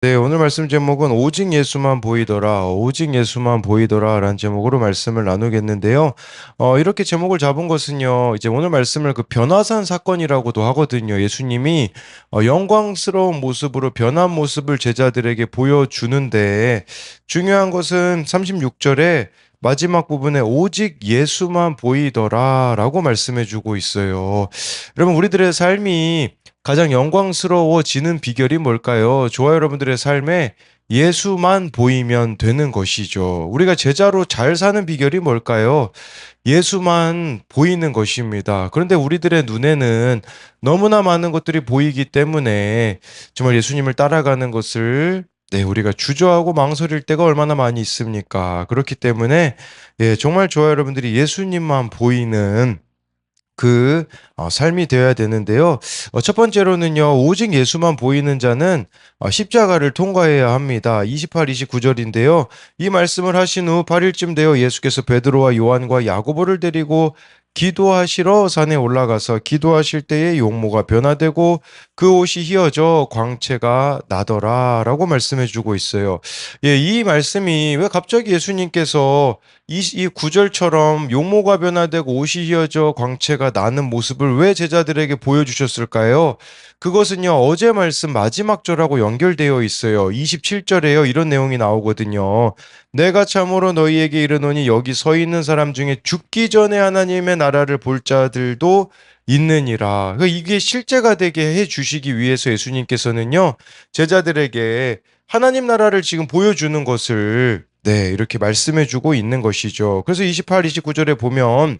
네, 오늘 말씀 제목은 오직 예수만 보이더라, 오직 예수만 보이더라 라는 제목으로 말씀을 나누겠는데요. 어, 이렇게 제목을 잡은 것은요, 이제 오늘 말씀을 그 변화산 사건이라고도 하거든요. 예수님이 어, 영광스러운 모습으로 변한 모습을 제자들에게 보여주는데 중요한 것은 36절에 마지막 부분에 오직 예수만 보이더라 라고 말씀해 주고 있어요. 여러분, 우리들의 삶이 가장 영광스러워지는 비결이 뭘까요? 저와 여러분들의 삶에 예수만 보이면 되는 것이죠. 우리가 제자로 잘 사는 비결이 뭘까요? 예수만 보이는 것입니다. 그런데 우리들의 눈에는 너무나 많은 것들이 보이기 때문에 정말 예수님을 따라가는 것을 네, 우리가 주저하고 망설일 때가 얼마나 많이 있습니까? 그렇기 때문에 예, 정말 저와 여러분들이 예수님만 보이는 그 어, 삶이 되어야 되는데요. 어, 첫 번째로는요, 오직 예수만 보이는 자는 어, 십자가를 통과해야 합니다. 28, 29절인데요. 이 말씀을 하신 후 8일쯤 되어 예수께서 베드로와 요한과 야고보를 데리고 기도하시러 산에 올라가서 기도하실 때에 용모가 변화되고 그 옷이 휘어져 광채가 나더라라고 말씀해 주고 있어요. 예, 이 말씀이 왜 갑자기 예수님께서 이, 이 구절처럼 용모가 변화되고 옷이 휘어져 광채가 나는 모습을 왜 제자들에게 보여주셨을까요? 그것은요, 어제 말씀 마지막 절하고 연결되어 있어요. 27절에요. 이런 내용이 나오거든요. 내가 참으로 너희에게 이르노니 여기 서 있는 사람 중에 죽기 전에 하나님의 나 라를 볼 자들도 있느니라. 그러니까 이게 실제가 되게 해 주시기 위해서 예수님께서는요, 제자들에게 하나님 나라를 지금 보여주는 것을 네, 이렇게 말씀해 주고 있는 것이죠. 그래서 28, 29절에 보면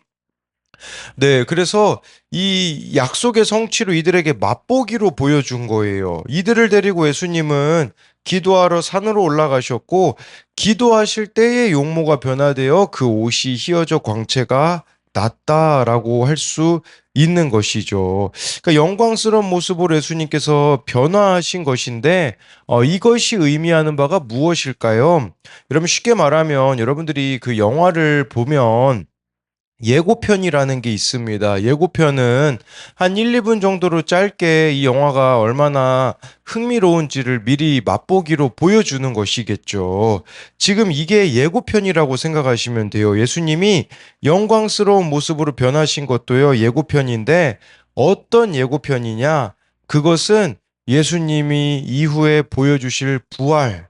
네, 그래서 이 약속의 성취로 이들에게 맛보기로 보여준 거예요. 이들을 데리고 예수님은 기도하러 산으로 올라가셨고, 기도하실 때에 용모가 변화되어 그 옷이 휘어져 광채가 났다라고 할 수 있는 것이죠. 그러니까 영광스러운 모습으로 예수님께서 변화하신 것인데, 어, 이것이 의미하는 바가 무엇일까요? 여러분 쉽게 말하면 여러분들이 그 영화를 보면 예고편이라는 게 있습니다. 예고편은 한 1, 2분 정도로 짧게 이 영화가 얼마나 흥미로운지를 미리 맛보기로 보여주는 것이겠죠. 지금 이게 예고편이라고 생각하시면 돼요. 예수님이 영광스러운 모습으로 변하신 것도요, 예고편인데 어떤 예고편이냐? 그것은 예수님이 이후에 보여주실 부활,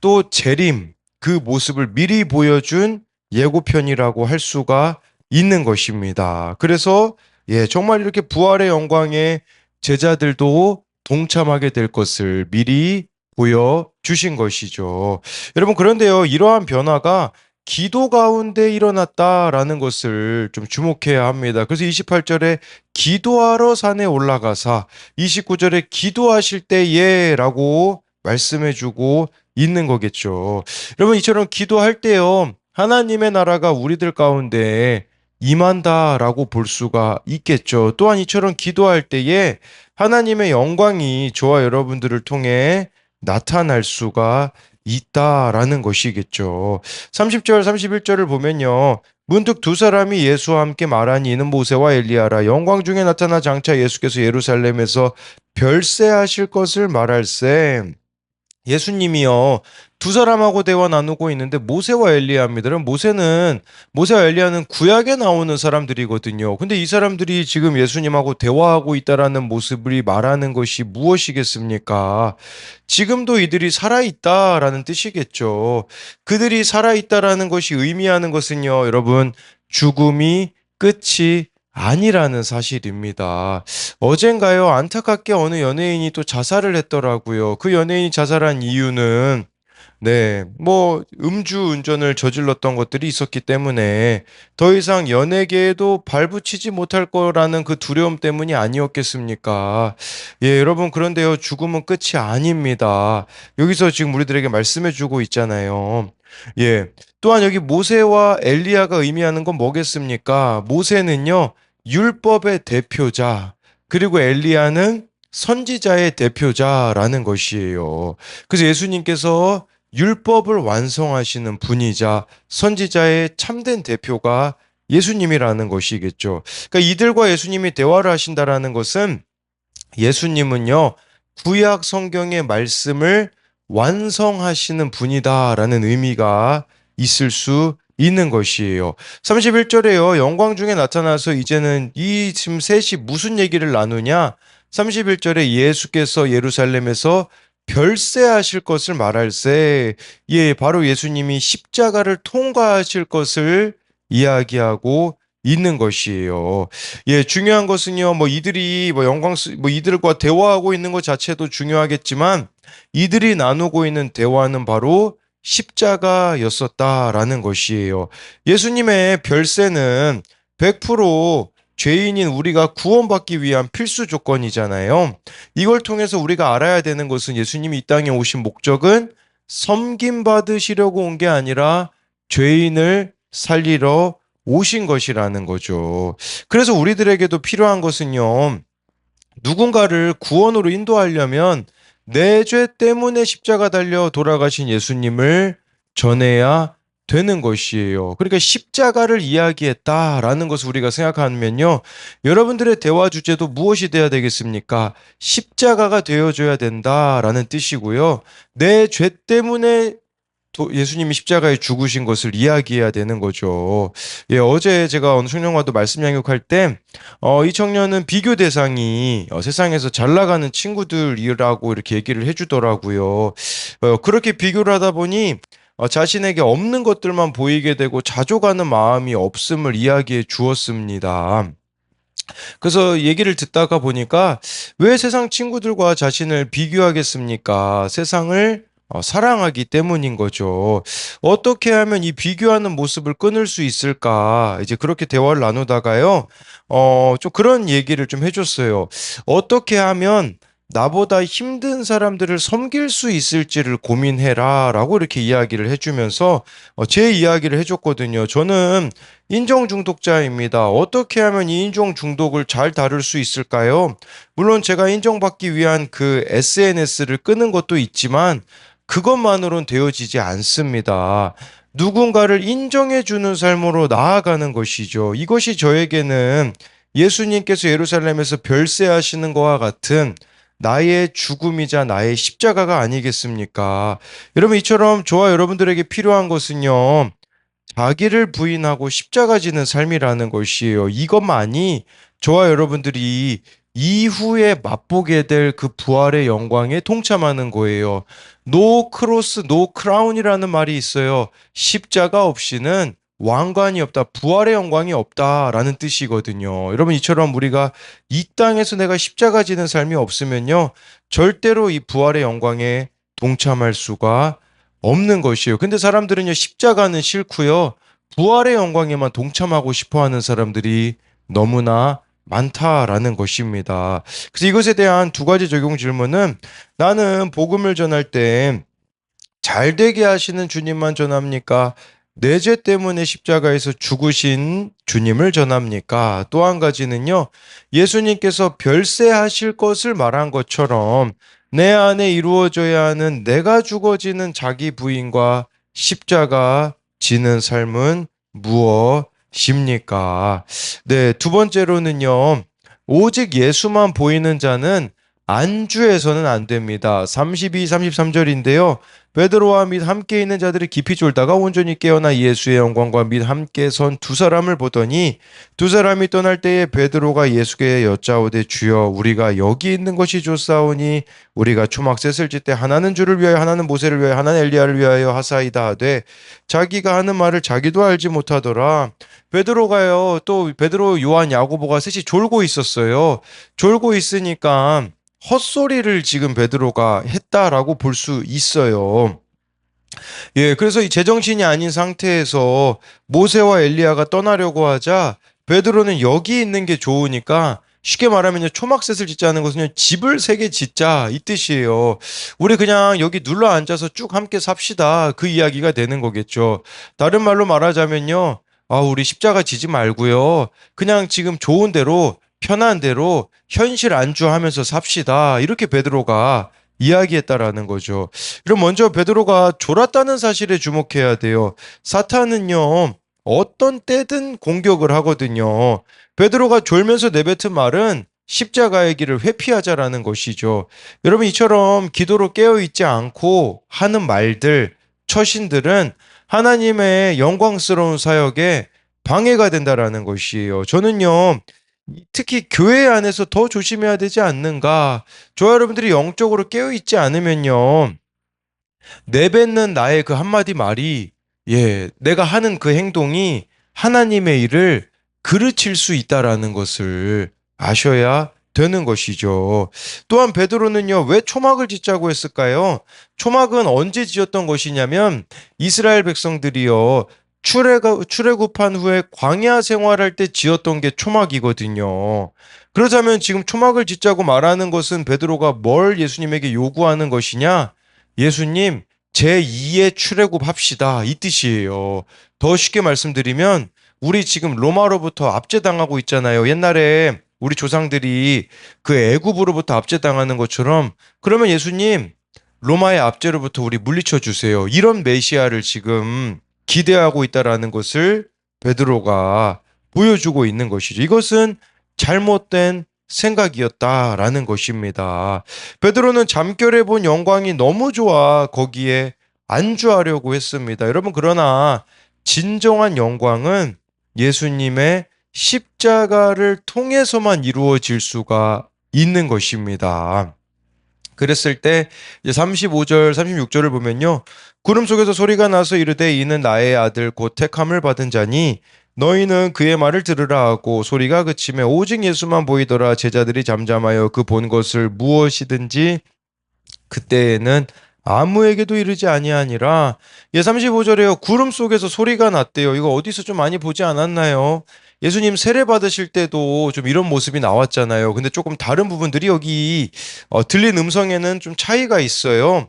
또 재림, 그 모습을 미리 보여준 예고편이라고 할 수가 있는 것입니다. 그래서 예, 정말 이렇게 부활의 영광에 제자들도 동참하게 될 것을 미리 보여 주신 것이죠. 여러분 그런데요. 이러한 변화가 기도 가운데 일어났다라는 것을 좀 주목해야 합니다. 그래서 28절에 기도하러 산에 올라가사 29절에 기도하실 때에라고 말씀해 주고 있는 거겠죠. 여러분 이처럼 기도할 때요. 하나님의 나라가 우리들 가운데 임한다라고 볼 수가 있겠죠. 또한 이처럼 기도할 때에 하나님의 영광이 저와 여러분들을 통해 나타날 수가 있다라는 것이겠죠. 30절, 31절을 보면요. 문득 두 사람이 예수와 함께 말하니 이는 모세와 엘리야라 영광 중에 나타나 장차 예수께서 예루살렘에서 별세하실 것을 말할세 예수님이요. 두 사람하고 대화 나누고 있는데 모세와 엘리야입니다. 모세는 모세와 엘리야는 구약에 나오는 사람들이거든요. 근데 이 사람들이 지금 예수님하고 대화하고 있다라는 모습을 말하는 것이 무엇이겠습니까? 지금도 이들이 살아 있다라는 뜻이겠죠. 그들이 살아 있다라는 것이 의미하는 것은요, 여러분, 죽음이 끝이 아니라는 사실입니다. 어젠가요, 안타깝게 어느 연예인이 또 자살을 했더라고요. 그 연예인이 자살한 이유는 네, 뭐 음주 운전을 저질렀던 것들이 있었기 때문에 더 이상 연예계에도 발붙이지 못할 거라는 그 두려움 때문이 아니었겠습니까? 예, 여러분 그런데요, 죽음은 끝이 아닙니다. 여기서 지금 우리들에게 말씀해 주고 있잖아요. 예. 또한 여기 모세와 엘리야가 의미하는 건 뭐겠습니까? 모세는요, 율법의 대표자, 그리고 엘리야는 선지자의 대표자라는 것이에요. 그래서 예수님께서 율법을 완성하시는 분이자 선지자의 참된 대표가 예수님이라는 것이겠죠. 그러니까 이들과 예수님이 대화를 하신다라는 것은 예수님은요, 구약 성경의 말씀을 완성하시는 분이다라는 의미가 있을 수 있는 것이에요. 31절에요. 영광 중에 나타나서 이제는 이 지금 셋이 무슨 얘기를 나누냐? 31절에 예수께서 예루살렘에서 별세하실 것을 말할세. 예, 바로 예수님이 십자가를 통과하실 것을 이야기하고 있는 것이에요. 예, 중요한 것은요, 뭐 이들이 뭐 영광, 뭐 이들과 대화하고 있는 것 자체도 중요하겠지만 이들이 나누고 있는 대화는 바로 십자가였었다라는 것이에요. 예수님의 별세는 100% 죄인인 우리가 구원받기 위한 필수 조건이잖아요. 이걸 통해서 우리가 알아야 되는 것은 예수님이 이 땅에 오신 목적은 섬김 받으시려고 온 게 아니라 죄인을 살리러 오신 것이라는 거죠. 그래서 우리들에게도 필요한 것은요. 누군가를 구원으로 인도하려면 내 죄 때문에 십자가 달려 돌아가신 예수님을 전해야 되는 것이에요. 그러니까 십자가를 이야기했다라는 것을 우리가 생각하면요. 여러분들의 대화 주제도 무엇이 돼야 되겠습니까? 십자가가 되어줘야 된다라는 뜻이고요. 내 죄 때문에 도- 예수님이 십자가에 죽으신 것을 이야기해야 되는 거죠. 예, 어제 제가 어느 청년과도 말씀 양육할 때, 어, 이 청년은 비교 대상이 어, 세상에서 잘 나가는 친구들이라고 이렇게 얘기를 해주더라고요. 어, 그렇게 비교를 하다 보니 어, 자신에게 없는 것들만 보이게 되고 자족하는 마음이 없음을 이야기해 주었습니다. 그래서 얘기를 듣다가 보니까 왜 세상 친구들과 자신을 비교하겠습니까? 세상을 어, 사랑하기 때문인 거죠. 어떻게 하면 이 비교하는 모습을 끊을 수 있을까? 이제 그렇게 대화를 나누다가요, 어, 좀 그런 얘기를 좀 해줬어요. 어떻게 하면 나보다 힘든 사람들을 섬길 수 있을지를 고민해라 라고 이렇게 이야기를 해주면서 어, 제 이야기를 해줬거든요. 저는 인정 중독자입니다. 어떻게 하면 이 인정 중독을 잘 다룰 수 있을까요? 물론 제가 인정받기 위한 그 SNS를 끄는 것도 있지만 그것만으로는 되어지지 않습니다. 누군가를 인정해 주는 삶으로 나아가는 것이죠. 이것이 저에게는 예수님께서 예루살렘에서 별세하시는 것과 같은 나의 죽음이자 나의 십자가가 아니겠습니까? 여러분, 이처럼 저와 여러분들에게 필요한 것은요, 자기를 부인하고 십자가 지는 삶이라는 것이에요. 이것만이 저와 여러분들이 이후에 맛보게 될 그 부활의 영광에 동참하는 거예요. 노 크로스, 노 크라운이라는 말이 있어요. 십자가 없이는 왕관이 없다, 부활의 영광이 없다라는 뜻이거든요. 여러분 이처럼 우리가 이 땅에서 내가 십자가 지는 삶이 없으면요, 절대로 이 부활의 영광에 동참할 수가 없는 것이에요. 근데 사람들은요, 십자가는 싫고요, 부활의 영광에만 동참하고 싶어 하는 사람들이 너무나 많다라는 것입니다. 그래서 이것에 대한 두 가지 적용 질문은 나는 복음을 전할 때 잘 되게 하시는 주님만 전합니까? 내 죄 때문에 십자가에서 죽으신 주님을 전합니까? 또 한 가지는요, 예수님께서 별세하실 것을 말한 것처럼 내 안에 이루어져야 하는 내가 죽어지는 자기 부인과 십자가 지는 삶은 무엇 입니까? 네, 두 번째로는요, 오직 예수만 보이는 자는 안주해서는 안 됩니다. 32, 33절인데요. 베드로와 및 함께 있는 자들이 깊이 졸다가 온전히 깨어나 예수의 영광과 및 함께 선 두 사람을 보더니 두 사람이 떠날 때에 베드로가 예수께 여짜오되 주여 우리가 여기 있는 것이 좋사오니 우리가 초막셋을 짓때 하나는 주를 위하여 하나는 모세를 위하여 하나는 엘리야를 위하여 하사이다 하되 자기가 하는 말을 자기도 알지 못하더라. 베드로가요 또 베드로 요한 야고보가 셋이 졸고 있었어요. 졸고 있으니까 헛소리를 지금 베드로가 했다라고 볼 수 있어요. 예, 그래서 이 제정신이 아닌 상태에서 모세와 엘리야가 떠나려고 하자 베드로는 여기 있는 게 좋으니까 쉽게 말하면 초막셋을 짓자는 것은요 집을 세 개 짓자 이 뜻이에요. 우리 그냥 여기 눌러 앉아서 쭉 함께 삽시다 그 이야기가 되는 거겠죠. 다른 말로 말하자면요, 아 우리 십자가 지지 말고요, 그냥 지금 좋은 대로 편한 대로 현실 안주하면서 삽시다 이렇게 베드로가 이야기했다라는 거죠. 그럼 먼저 베드로가 졸았다는 사실에 주목해야 돼요. 사탄은요, 어떤 때든 공격을 하거든요. 베드로가 졸면서 내뱉은 말은 십자가의 길을 회피하자라는 것이죠. 여러분 이처럼 기도로 깨어 있지 않고 하는 말들, 처신들은 하나님의 영광스러운 사역에 방해가 된다라는 것이에요. 저는요, 특히 교회 안에서 더 조심해야 되지 않는가. 저 여러분들이 영적으로 깨어 있지 않으면요, 내뱉는 나의 그 한마디 말이, 예, 내가 하는 그 행동이 하나님의 일을 그르칠 수 있다라는 것을 아셔야 되는 것이죠. 또한 베드로는요, 왜 초막을 짓자고 했을까요? 초막은 언제 지었던 것이냐면 이스라엘 백성들이요, 출애굽한 후에 광야 생활할 때 지었던 게 초막이거든요. 그러자면 지금 초막을 짓자고 말하는 것은 베드로가 뭘 예수님에게 요구하는 것이냐? 예수님, 제2의 출애굽 합시다. 이 뜻이에요. 더 쉽게 말씀드리면 우리 지금 로마로부터 압제당하고 있잖아요. 옛날에 우리 조상들이 그 애굽으로부터 압제당하는 것처럼 그러면 예수님 로마의 압제로부터 우리 물리쳐 주세요. 이런 메시아를 지금 기대하고 있다라는 것을 베드로가 보여주고 있는 것이죠. 이것은 잘못된 생각이었다라는 것입니다. 베드로는 잠결에 본 영광이 너무 좋아 거기에 안주하려고 했습니다. 여러분 그러나 진정한 영광은 예수님의 십자가를 통해서만 이루어질 수가 있는 것입니다. 그랬을 때 이제 35절, 36절을 보면요. 구름 속에서 소리가 나서 이르되 이는 나의 아들 곧 택함을 받은 자니 너희는 그의 말을 들으라 하고 소리가 그치매 오직 예수만 보이더라 제자들이 잠잠하여 그 본 것을 무엇이든지 그때에는 아무에게도 이르지 아니하니라. 예, 35절에요. 구름 속에서 소리가 났대요. 이거 어디서 좀 많이 보지 않았나요? 예수님 세례 받으실 때도 좀 이런 모습이 나왔잖아요. 근데 조금 다른 부분들이 여기 어, 들린 음성에는 좀 차이가 있어요.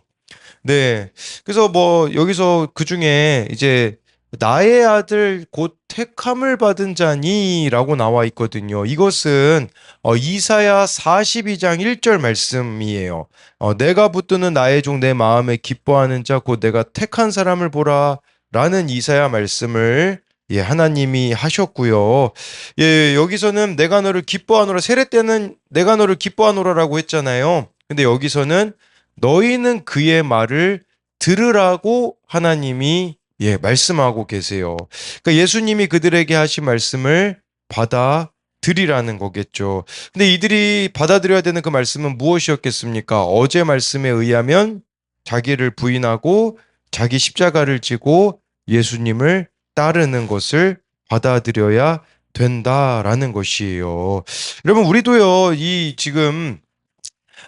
네. 그래서 뭐 여기서 그 중에 이제 나의 아들 곧 택함을 받은 자니라고 나와 있거든요. 이것은 어, 이사야 42장 1절 말씀이에요. 어, 내가 붙드는 나의 종 내 마음에 기뻐하는 자 곧 내가 택한 사람을 보라 라는 이사야 말씀을 예, 하나님이 하셨고요. 예, 여기서는 내가 너를 기뻐하노라 세례 때는 내가 너를 기뻐하노라라고 했잖아요. 근데 여기서는 너희는 그의 말을 들으라고 하나님이 예, 말씀하고 계세요. 그러니까 예수님이 그들에게 하신 말씀을 받아 들이라는 거겠죠. 근데 이들이 받아들여야 되는 그 말씀은 무엇이었겠습니까? 어제 말씀에 의하면 자기를 부인하고 자기 십자가를 지고 예수님을 따르는 것을 받아들여야 된다라는 것이에요. 여러분 우리도요 이 지금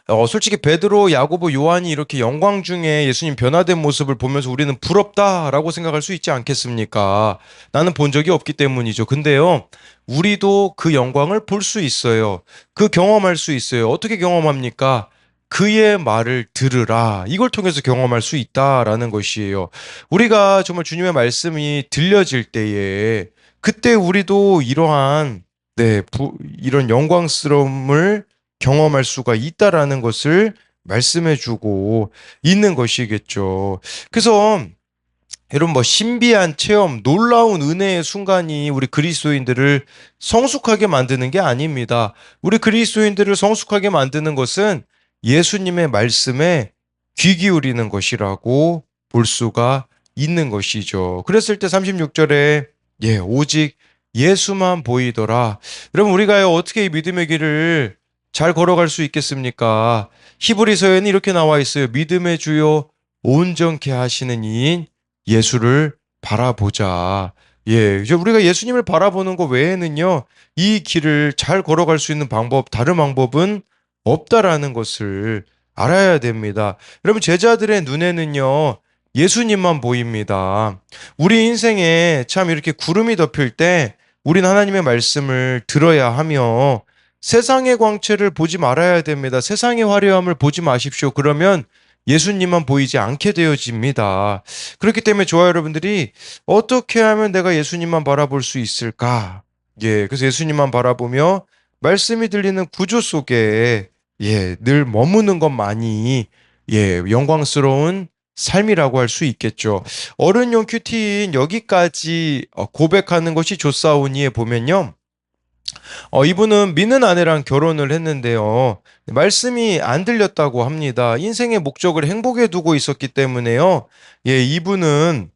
어, 솔직히 베드로, 야고보, 요한이 이렇게 영광 중에 예수님 변화된 모습을 보면서 우리는 부럽다라고 생각할 수 있지 않겠습니까? 나는 본 적이 없기 때문이죠. 근데요, 우리도 그 영광을 볼 수 있어요. 그 경험할 수 있어요. 어떻게 경험합니까? 그의 말을 들으라. 이걸 통해서 경험할 수 있다라는 것이에요. 우리가 정말 주님의 말씀이 들려질 때에 그때 우리도 이러한 네, 부, 이런 영광스러움을 경험할 수가 있다라는 것을 말씀해 주고 있는 것이겠죠. 그래서 여러분 뭐 신비한 체험, 놀라운 은혜의 순간이 우리 그리스도인들을 성숙하게 만드는 게 아닙니다. 우리 그리스도인들을 성숙하게 만드는 것은 예수님의 말씀에 귀 기울이는 것이라고 볼 수가 있는 것이죠. 그랬을 때 36절에 예, 오직 예수만 보이더라. 여러분 우리가 어떻게 이 믿음의 길을 잘 걸어갈 수 있겠습니까? 히브리서에는 이렇게 나와 있어요. 믿음의 주요 온전케 하시는 이인 예수를 바라보자. 예, 우리가 예수님을 바라보는 것 외에는요, 이 길을 잘 걸어갈 수 있는 방법, 다른 방법은 없다라는 것을 알아야 됩니다. 여러분, 제자들의 눈에는요, 예수님만 보입니다. 우리 인생에 참 이렇게 구름이 덮일 때, 우린 하나님의 말씀을 들어야 하며, 세상의 광채를 보지 말아야 됩니다. 세상의 화려함을 보지 마십시오. 그러면 예수님만 보이지 않게 되어집니다. 그렇기 때문에 좋아 여러분들이 어떻게 하면 내가 예수님만 바라볼 수 있을까? 예, 그래서 예수님만 바라보며 말씀이 들리는 구조 속에 예, 늘 머무는 것만이 예, 영광스러운 삶이라고 할 수 있겠죠. 어른용 큐티인 여기까지 어, 고백하는 것이 좋사오니에 보면요. 어, 이분은 믿는 아내랑 결혼을 했는데요. 말씀이 안 들렸다고 합니다. 인생의 목적을 행복에 두고 있었기 때문에요. 예, 이분은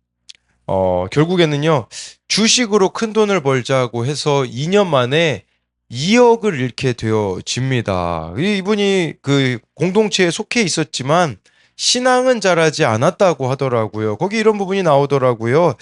어, 결국에는요. 주식으로 큰 돈을 벌자고 해서 2년 만에 2억을 잃게 되어집니다. 이- 이분이 그 공동체에 속해 있었지만 신앙은 잘하지 않았다고 하더라고요. 거기 이런 부분이 나오더라고요.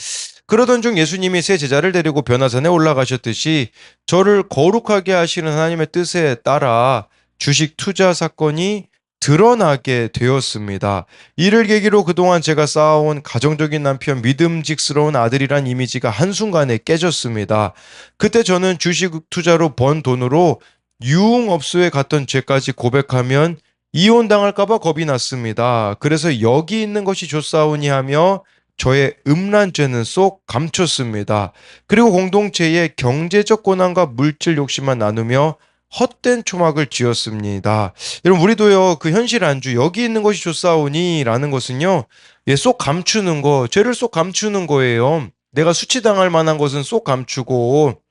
그러던 중 예수님이 새 제자를 데리고 변화산에 올라가셨듯이 저를 거룩하게 하시는 하나님의 뜻에 따라 주식 투자 사건이 드러나게 되었습니다. 이를 계기로 그동안 제가 쌓아온 가정적인 남편, 믿음직스러운 아들이란 이미지가 한순간에 깨졌습니다. 그때 저는 주식 투자로 번 돈으로 유흥업소에 갔던 죄까지 고백하면 이혼당할까봐 겁이 났습니다. 그래서 여기 있는 것이 좋사오니 하며 저의 음란죄는 쏙 감췄습니다. 그리고 공동체의 경제적 고난과 물질 욕심만 나누며 헛된 초막을 지었습니다. 여러분 우리도요 그 현실 안주 여기 있는 것이 좋사오니라는 것은요 예, 쏙 감추는 거 죄를 쏙 감추는 거예요. 내가 수치당할 만한 것은 쏙 감추고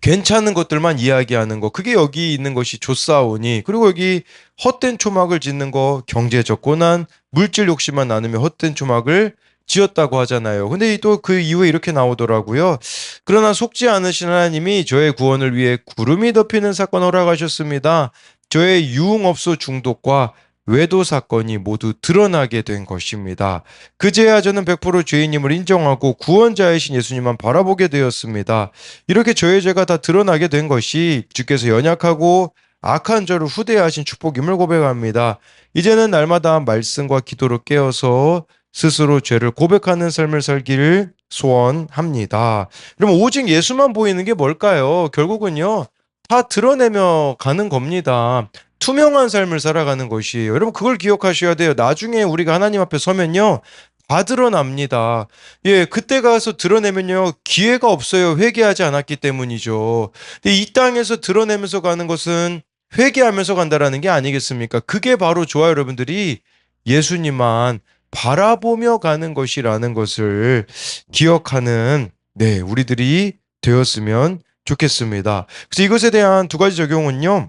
괜찮은 것들만 이야기하는 거 그게 여기 있는 것이 좋사오니 그리고 여기 헛된 초막을 짓는 거 경제적 고난 물질 욕심만 나누며 헛된 초막을 지었다고 하잖아요. 근데 또 그 이후에 이렇게 나오더라고요. 그러나 속지 않으신 하나님이 저의 구원을 위해 구름이 덮이는 사건 허락하셨습니다. 저의 유흥업소 중독과 외도 사건이 모두 드러나게 된 것입니다. 그제야 저는 100% 죄인임을 인정하고 구원자이신 예수님만 바라보게 되었습니다. 이렇게 저의 죄가 다 드러나게 된 것이 주께서 연약하고 악한 저를 후대하신 축복임을 고백합니다. 이제는 날마다 말씀과 기도로 깨어서 스스로 죄를 고백하는 삶을 살기를 소원합니다. 그럼 오직 예수만 보이는 게 뭘까요? 결국은요, 다 드러내며 가는 겁니다. 투명한 삶을 살아가는 것이에요. 여러분, 그걸 기억하셔야 돼요. 나중에 우리가 하나님 앞에 서면요, 다 드러납니다. 예, 그때 가서 드러내면요, 기회가 없어요. 회개하지 않았기 때문이죠. 근데 이 땅에서 드러내면서 가는 것은 회개하면서 간다라는 게 아니겠습니까? 그게 바로 좋아요, 여러분들이 예수님만 바라보며 가는 것이라는 것을 기억하는 네, 우리들이 되었으면 좋겠습니다. 그래서 이것에 대한 두 가지 적용은요.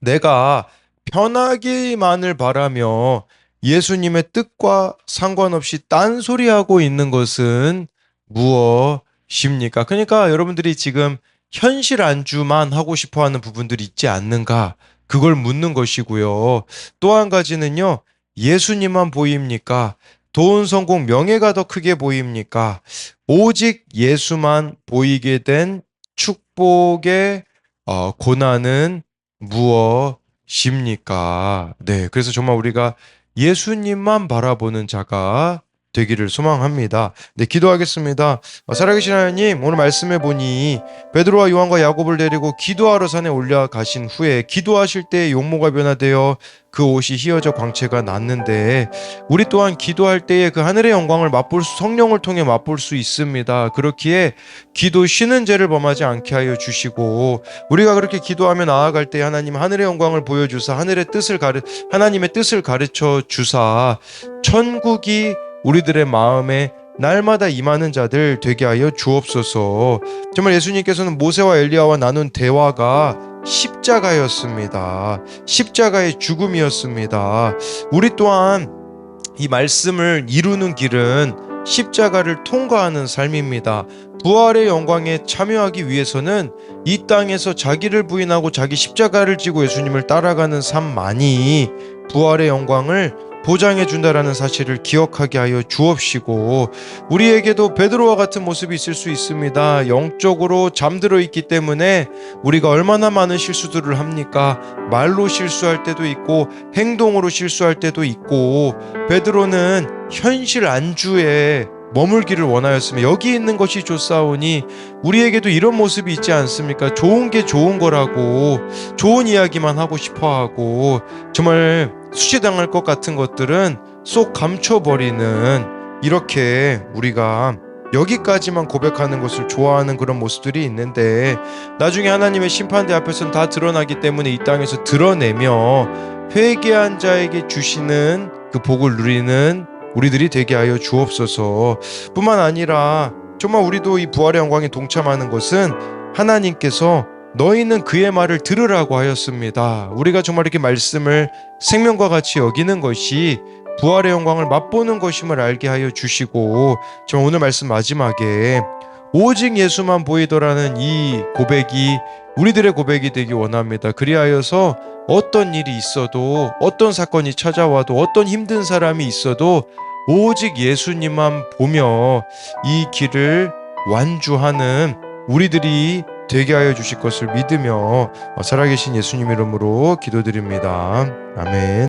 내가 편하기만을 바라며 예수님의 뜻과 상관없이 딴소리하고 있는 것은 무엇입니까? 그러니까 여러분들이 지금 현실 안주만 하고 싶어 하는 부분들이 있지 않는가? 그걸 묻는 것이고요. 또 한 가지는요. 예수님만 보입니까? 돈, 성공, 명예가 더 크게 보입니까? 오직 예수만 보이게 된 축복의 어, 고난은 무엇입니까? 네, 그래서 정말 우리가 예수님만 바라보는 자가 되기를 소망합니다. 네, 기도하겠습니다. 어, 살아계신 하나님, 오늘 말씀해 보니 베드로와 요한과 야곱을 데리고 기도하러 산에 올라가신 후에 기도하실 때 용모가 변화되어 그 옷이 휘어져 광채가 났는데 우리 또한 기도할 때에 그 하늘의 영광을 맛볼 수, 성령을 통해 맛볼 수 있습니다. 그렇기에 기도 쉬는 죄를 범하지 않게 하여 주시고 우리가 그렇게 기도하며 나아갈 때 하나님 하늘의 영광을 보여주사 하늘의 뜻을 가르 하나님의 뜻을 가르쳐 주사 천국이 우리들의 마음에 날마다 임하는 자들 되게 하여 주옵소서. 정말 예수님께서는 모세와 엘리야와 나눈 대화가 십자가였습니다. 십자가의 죽음이었습니다. 우리 또한 이 말씀을 이루는 길은 십자가를 통과하는 삶입니다. 부활의 영광에 참여하기 위해서는 이 땅에서 자기를 부인하고 자기 십자가를 지고 예수님을 따라가는 삶만이 부활의 영광을 보장해 준다라는 사실을 기억하게 하여 주옵시고 우리에게도 베드로와 같은 모습이 있을 수 있습니다. 영적으로 잠들어 있기 때문에 우리가 얼마나 많은 실수들을 합니까? 말로 실수할 때도 있고 행동으로 실수할 때도 있고 베드로는 현실 안주에 머물기를 원하였으며 여기 있는 것이 좋사오니 우리에게도 이런 모습이 있지 않습니까? 좋은 게 좋은 거라고 좋은 이야기만 하고 싶어 하고 정말 수치당할 것 같은 것들은 쏙 감춰버리는 이렇게 우리가 여기까지만 고백하는 것을 좋아하는 그런 모습들이 있는데 나중에 하나님의 심판대 앞에서는 다 드러나기 때문에 이 땅에서 드러내며 회개한 자에게 주시는 그 복을 누리는 우리들이 되게 하여 주옵소서. 뿐만 아니라 정말 우리도 이 부활의 영광에 동참하는 것은 하나님께서 너희는 그의 말을 들으라고 하였습니다. 우리가 정말 이렇게 말씀을 생명과 같이 여기는 것이 부활의 영광을 맛보는 것임을 알게 하여 주시고 정말 오늘 말씀 마지막에 오직 예수만 보이더라는 이 고백이 우리들의 고백이 되기 원합니다. 그리하여서 어떤 일이 있어도 어떤 사건이 찾아와도 어떤 힘든 사람이 있어도 오직 예수님만 보며 이 길을 완주하는 우리들이 되게 하여 주실 것을 믿으며 살아계신 예수님 이름으로 기도드립니다. 아멘.